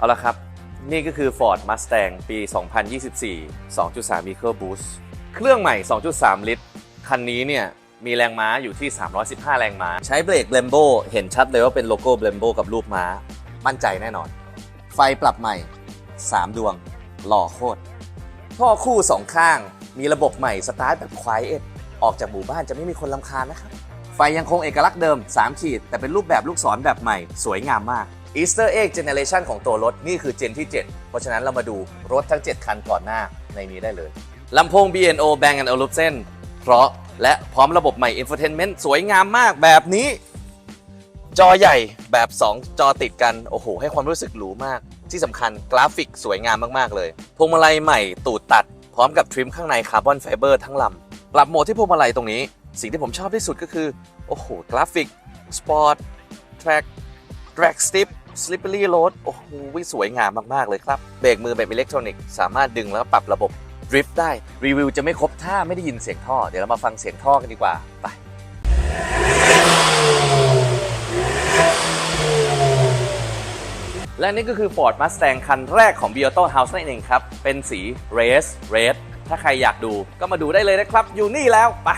เอาละครับ นี่ก็คือ Ford Mustang ปี 2024 2.3 EcoBoost เครื่องใหม่ 2.3 ลิตร คันนี้เนี่ยมีแรงม้าอยู่ที่ 315 แรงม้า ใช้เบรก Brembo เห็นชัดเลยว่าเป็นโลโก้ Brembo กับรูปม้า มั่นใจแน่นอน ไฟปรับใหม่ 3 ดวง หล่อโคตร ท่อคู่สองข้าง มีระบบใหม่สตาร์ทแบบ Quiet ออกจากหมู่บ้านจะไม่มีคนลำคาญนะครับ ไฟยังคงเอกลักษณ์เดิม 3 ขีด แต่เป็นรูปแบบลูกศรแบบใหม่ สวยงามมาก Easter Egg Generation ของตัวรถ นี่คือเจนที่ 7 เพราะฉะนั้นเรามาดูรถทั้ง 7 คันก่อนหน้าในนี้ได้เลยลำโพง B&O Bang Olufsen เพราะและพร้อมระบบใหม่ Infotainment สวยงามมากแบบนี้ จอใหญ่แบบ 2 จอติดกัน โอ้โห ให้ความรู้สึกหรูมาก ที่สำคัญกราฟิกสวยงามมากๆเลย พวงมาลัยใหม่ตูดตัด พร้อมกับทริมข้างในคาร์บอนไฟเบอร์ทั้งลำปรับโหมดที่พวงมาลัยตรงนี้ สิ่งที่ผมชอบที่สุดก็คือ โอ้โห กราฟิกสปอร์ตแทร็กแทร็กสติป สลิปเปอรี่โรดโอ้โหสวยงามมาก ๆ เลยครับ เบรกมือแบบอิเล็กทรอนิกส์สามารถดึงแล้วปรับระบบดริฟต์ได้ รีวิวจะไม่ครบถ้าไม่ได้ยินเสียงท่อ เดี๋ยวเรามาฟังเสียงท่อกันดีกว่า ไปและนี่ก็คือ Ford Mustang คันแรกของ b i o t o House นั่นเองครับ เป็นสี Race Red ถ้าใครอยากดูก็มาดูได้เลยนะครับ อยู่นี่แล้ว ไป